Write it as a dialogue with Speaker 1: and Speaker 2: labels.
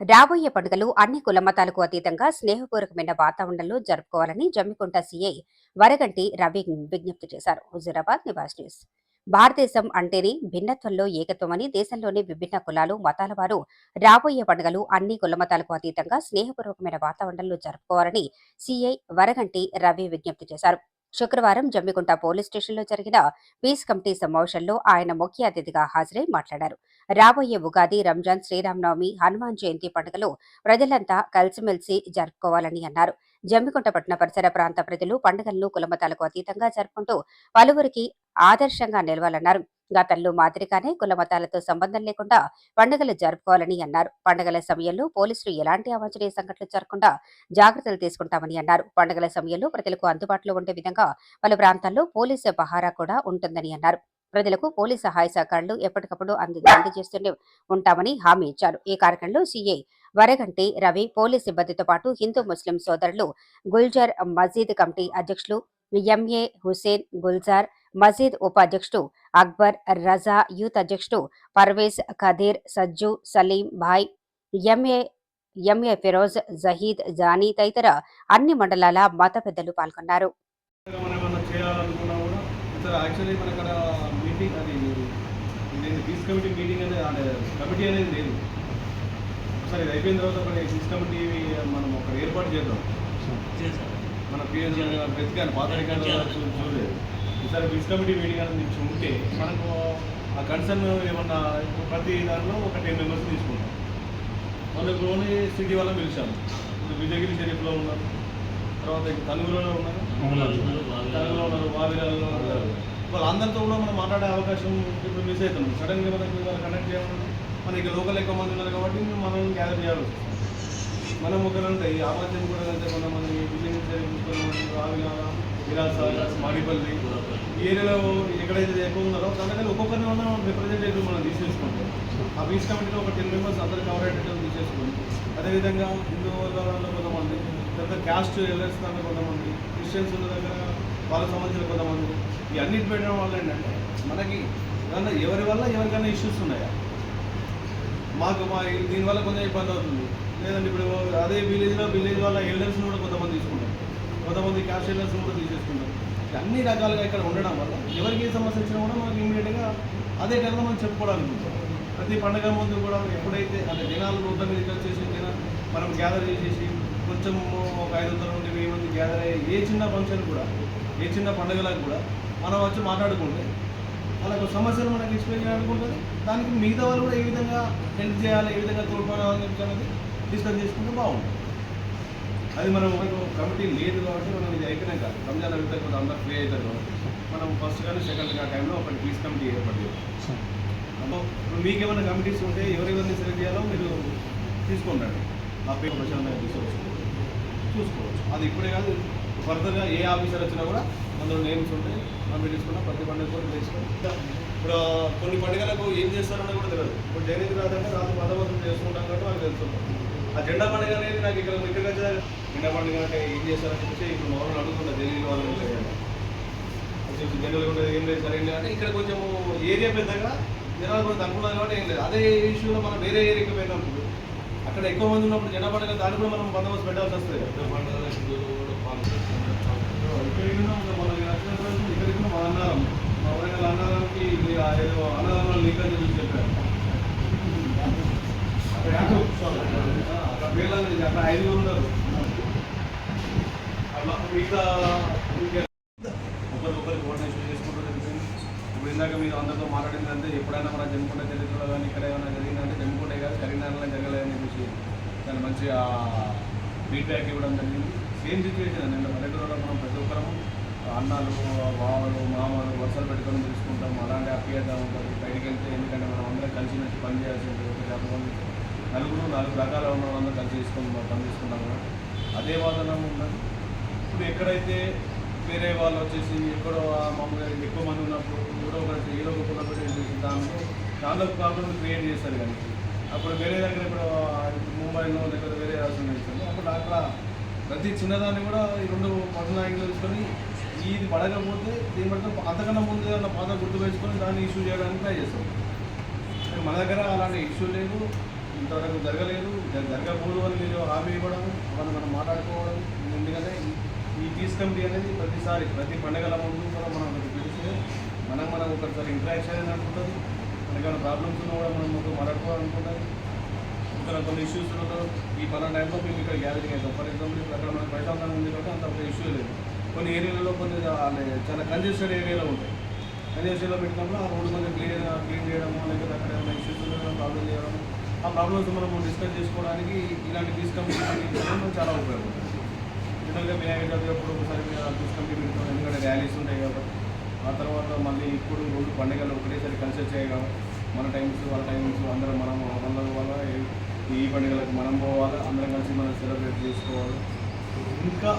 Speaker 1: రాబోయే పండుగలు అన్ని కులమతాలకు అతీతంగా స్నేహపూర్వకమైన వాతావరణంలో జరుపుకోవాలని జమ్మికుంట సీఐ వరగంటి రవి విజ్ఞప్తి చేశారు. హుజూరాబాద్ నివాస్ న్యూస్. భారతదేశం అంటేనే భిన్నత్వంలో ఏకత్వమని దేశంలోని విభిన్న కులాలు మతాల వారు రాబోయే పండుగలు అన్ని కులమతాలకు అతీతంగా స్నేహపూర్వకమైన వాతావరణంలో జరుపుకోవాలని సీఐ వరగంటి రవి విజ్ఞప్తి చేశారు. శుక్రవారం జమ్మికుంట పోలీస్ స్టేషన్లో జరిగిన పీస్ కమిటీ సమావేశంలో ఆయన ముఖ్య అతిథిగా హాజరై మాట్లాడారు. రాబోయే ఉగాది రంజాన్ శ్రీరామనవమి హనుమాన్ జయంతి పండుగలు ప్రజలంతా కలిసిమెలిసి జరుపుకోవాలని అన్నారు. జమ్మికుంట పట్టణ పరిసర ప్రాంత ప్రజలు పండుగలను కులమతాలకు అతీతంగా జరుపుకుంటూ పలువురికి ఆదర్శంగా నిలవాలన్నారు. గతంలో మాదిరిగానే కులమతాలతో సంబంధం లేకుండా పండుగలు జరుపుకోవాలని అన్నారు. పండుగల సమయంలో పోలీసులు ఎలాంటి అవాంఛనీయ సంఘటనలు జరగకుండా జాగ్రత్తలు తీసుకుంటామని అన్నారు. పండుగల సమయంలో ప్రజలకు అందుబాటులో ఉండే విధంగా పలు ప్రాంతాల్లో పోలీసు పహారా కూడా ఉంటుందని అన్నారు. ప్రజలకు పోలీస్ సహాయ సహకారాలు ఎప్పటికప్పుడు అంది అందజేస్తూనే ఉంటామని హామీ ఇచ్చారు. ఈ కార్యక్రమంలో సీఐ వరగంటి రవి పోలీస్ సిబ్బందితో పాటు హిందూ ముస్లిం సోదరులు గుల్జర్ మజీద్ కమిటీ అధ్యక్షులు ఎంఏ హుసేన్ గుల్జార్ మజీద్ ఉపాధ్యక్షుడు అక్బర్ రజా యూత్ అధ్యక్షుడు పర్వేజ్ ఖదీర్ సజ్జు సలీం భాయ్ ఎంఏ ఎంఏ ఫిరోజ్ జహీద్ జానీ తదితర అన్ని మండలాల మత పెద్దలు పాల్గొన్నారు.
Speaker 2: మనం మన మీటింగ్ అది నేను పీస్ కమిటీ మీటింగ్ అనేది కమిటీ అనేది లేదు. సార్ ఇది అయిపోయిన తర్వాత ఒకటి పీస్ కమిటీ మనం ఒక ఏర్పాటు చేద్దాం. మన పిఎస్ వెతికాను పాత రికార్డు చూడలేదు. ఈసారి పీస్ కమిటీ మీటింగ్ అనేది నుంచి ఉంటే మనకు ఆ కన్సర్న్ ఏమన్నా ప్రతి దాంట్లో ఒక టెన్ మెంబర్స్ తీసుకుంటాం. మనకు ఓన్లీ సిటీ వాళ్ళని పిలిచాము. విజయగిరి షరీఫ్లో ఉన్నారు. తర్వాత ఇక్కడ తనుగులలో ఉన్నారు. తనుగులో ఉన్నారు వావిరాలలో ఉన్నారు. వాళ్ళందరితో కూడా మనం మాట్లాడే అవకాశం ఇప్పుడు మిస్ అవుతున్నాం. సడన్గా మనకు వాళ్ళు కనెక్ట్ చేయాలంటే మన లోకల్ ఎక్కువ మంది ఉన్నారు కాబట్టి మనం గ్యాదర్ చేయాల్సి వస్తుంది. మనం ఒకరంటే ఈ ఆపత్యం కూడా వెళ్తే కొంతమంది విజయనగరం షరీఫ్ కొంతమంది మాడిపల్లి ఈ ఏరియాలో ఎక్కడైతే ఎక్కువ ఉన్నారో అందుకని ఒక్కొక్కరిని మనం రిప్రజెంటేటివ్ మనం తీసేసుకుంటాం ఆ పీస్ కమిటీలో ఒక టెన్ మెంబర్స్ అందరు కవర్ అయ్యేటట్టు తీసేసుకోండి. అదేవిధంగా హిందూ వర్గాలలో కొంతమంది తర్వాత క్యాస్ట్ ఎల్ఎస్ దాంట్లో కొంతమంది క్రిస్టియన్స్ ఉన్న దగ్గర వాళ్ళకి సంబంధించిన కొంతమంది ఈ అన్నిటి పెట్టడం వల్ల ఏంటంటే మనకి ఏమన్నా ఎవరి వల్ల ఎవరికైనా ఇష్యూస్ ఉన్నాయా? మాకు మా దీనివల్ల కొంచెం ఇబ్బంది అవుతుంది. లేదంటే ఇప్పుడు అదే విలేజ్లో విలేజ్ వల్ల ఎల్డర్స్ని కూడా కొంతమంది తీసుకుంటాం కొంతమంది క్యాష్ ఎల్డర్స్ని కూడా తీసేసుకుంటాం అన్ని రకాలుగా ఇక్కడ ఉండడం వల్ల ఎవరికి ఏ సమస్య వచ్చినా కూడా మనకి ఇమీడియట్గా అదే టైంలో మనం చెప్పుకోవడానికి ప్రతి పండగ ముందు కూడా ఎప్పుడైతే అంటే జనాలు రోడ్ల మీదకి వచ్చేసి మనం గ్యాదర్ చేసేసి కొంచెం ఒక ఐదు వందల నుండి వెయ్యి మంది గ్యాదర్ అయ్యి ఏ చిన్న ఫంక్షన్ కూడా ఏ చిన్న పండుగలకు కూడా మనం వచ్చి మాట్లాడుకుంటే వాళ్ళకు సమస్యలు మనకి ఎక్స్ప్లెయిన్ చేయాలనుకుంటుంది దానికి మిగతా వాళ్ళు కూడా ఏ విధంగా హెల్ప్ చేయాలి ఏ విధంగా తోడ్పడాలి అనేది డిస్కస్ చేసుకుంటే బాగుంటుంది. అది మనం మనకు కమిటీ లేదు కాబట్టి మనం ఇది అయిపోయినాక రంజాన్ అవితే కొంత అందరూ ఫ్రీ అవుతారు కాబట్టి మనం ఫస్ట్ కానీ సెకండ్గా టైంలో ఒకటి పీస్ కమిటీ ఏర్పాటు చేయాలి ఇప్పుడు మీకు ఏమైనా కమిటీస్ ఉంటే ఎవరెవరిని సెలెక్ట్ చేయాలో మీరు తీసుకోండి ఆ పేరు ప్రశాంతంగా తీసుకోవచ్చు చూసుకోవచ్చు. అది ఇప్పుడే కాదు ఫర్దర్గా ఏ ఆఫీసర్ వచ్చినా కూడా అందులో నేమ్స్ ఉంటాయి మనం పెట్టించుకున్నాం ప్రతి పండుగ కూడా తెలుసుకొని ఇప్పుడు కొన్ని పండుగలకు ఏం చేస్తారన్నది కూడా తెలియదు. ఇప్పుడు డైరీకి రాదంటే రాత్రి బందోబస్తు చేసుకుంటాం కాబట్టి వాళ్ళకి తెలుసుకుంటాం ఆ జెండా పండుగ అనేది నాకు ఇక్కడ ఇక్కడికి వచ్చే జెండా పండుగ అంటే ఏం చేస్తారని చెప్పేసి ఇప్పుడు మామూలు అడుగుతుంటా ఢిల్లీ వాళ్ళు వచ్చేసి జనరల్ కూడా ఏం లేదు సరైన అంటే ఇక్కడ కొంచెం ఏరియా పెద్దగా జనాలు కొంచెం అనుకున్నారు కాబట్టి ఏం లేదు. అదే ఇష్యూలో మనం వేరే ఏరియాకి పోయినప్పుడు అక్కడ ఎక్కువ మంది ఉన్నప్పుడు పండుగ దాన్ని కూడా మనం బందోబస్తు పెట్టాల్సి వస్తుంది ఇక్కడికి ఇక్కడికి మా అన్నారం మా వరంగల్ అన్నారానికి ఇది ఆ ఏదో అన్నదానంలో లీక్ అని చెప్పి చెప్పారు. అక్కడ ఐదుగురు ఉన్నారు. అట్లా మిగతా ఇంకే- ఒకరికొకరు కోఆర్డినేషన్ చేసుకుంటూ జరుగుతుంది ఇప్పుడు ఇందాక మీరు అందరితో మాట్లాడిందంటే ఎప్పుడైనా మన జమ్ముకుంట చరిత్రలో కానీ ఇక్కడ ఏమైనా జరిగిందంటే జమ్ముకుంటే కాదు కరీంనగర్లో జరగలేదని చెప్పేసి మంచిగా ఫీడ్బ్యాక్ ఇవ్వడం జరిగింది. సేమ్ సిచ్యువేషన్ అండి. పల్లెటూరులో మనం ప్రతి ఒక్కరము అన్నాలు బావలు మామలు వరుసలు పెట్టుకొని తీసుకుంటాం అలాంటి హ్యాపీగా ఉంటుంది. బయటికి వెళ్తే ఎందుకంటే మనం అందరం కలిసి మెలిసి పని చేయాల్సి ఉంటుంది. ఒక నలుగురు నాలుగు రకాల ఉన్న వాళ్ళందరూ కలిసి చేసుకుని పని చేసుకుంటాం కూడా అదే వాతావరణం ఉన్నది. ఇప్పుడు ఎక్కడైతే వేరే వాళ్ళు వచ్చేసి ఎక్కడో మామూలుగా ఎక్కువ మంది ఉన్నప్పుడు ఎవరో ఒకటి ఏదో ఒక కుల పెట్టి దాంట్లో దాంట్లో ప్రాబ్లమ్ క్రియేట్ చేస్తారు కానీ. అప్పుడు వేరే దగ్గర ఇప్పుడు ఆ లేకపోతే వేరే రాష్ట్రం వెళ్తుంది అప్పుడు అక్కడ ప్రతి చిన్నదాన్ని కూడా ఈ రెండు పట్టణ యాంగిల్ తీసుకొని ఇది పడకపోతే దీని బట్టి అంతకన్నా ముందు ఏదైనా పాత గుర్తు పెంచుకొని దాన్ని ఇష్యూ చేయడానికి ట్రై చేస్తాం. మన దగ్గర అలాంటి ఇష్యూ లేదు ఇంతవరకు జరగలేదు జరగకూడదు అని మీరు హామీ ఇవ్వడం మనం మనం మాట్లాడుకోవడం ఎందుకంటే ఈ- ఈ పీస్ కమిటీ అనేది ప్రతిసారి ప్రతి పండగల ముందు కూడా మనం ఒకటి పిలిస్తే మనం మనం ఒకసారి ఇంటరాక్షన్ అనేది అనుకుంటుంది మనకి ప్రాబ్లమ్స్ ఉన్నా కూడా మనం ముందు మాట్లాడుకోవాలనుకుంటుంది ఇక్కడ కొన్ని ఇష్యూస్ ఈ పలానా టైంలో మేము ఇక్కడ గ్యాదరింగ్ అవుతాం. ఫర్ ఎగ్జాంపుల్ ఇప్పుడు అక్కడ మనకి బయట ఉంది కాబట్టి అంత ఒక ఇష్యూ లేదు. కొన్ని ఏరియాలలో కొన్ని చాలా కంజెస్టెడ్ ఏరియాలో ఉంటాయి. కంజెస్టెడ్లో పెట్టినప్పుడు ఆ రోడ్డు కొంచెం క్లియర్ క్లీన్ చేయడము లేకపోతే అక్కడ ఏమైనా ఇష్యూస్ ప్రాబ్లమ్ చేయడం ఆ ప్రాబ్లమ్స్ మనం డిస్కస్ చేసుకోవడానికి ఇలాంటి పీస్ కమిటీ చాలా ఉపయోగపడుతుంది. జనరల్గా వినాయక చవితి అప్పుడు ఒకసారి పీస్ కమిటీ పెడతాం ఎందుకంటే ర్యాలీస్ ఉంటాయి కాబట్టి. ఆ తర్వాత మళ్ళీ ఇప్పుడు రోజు పండుగలు ఒకటేసారి కలిసి వచ్చాయి కాబట్టి. మన టైమ్స్ వాళ్ళ టైమ్స్ అందరం మనం అందరం వల్ల ఈ పండుగలకు మనం పోవాలి అందరం కలిసి మనం సెలబ్రేట్ చేసుకోవాలి. ఇంకా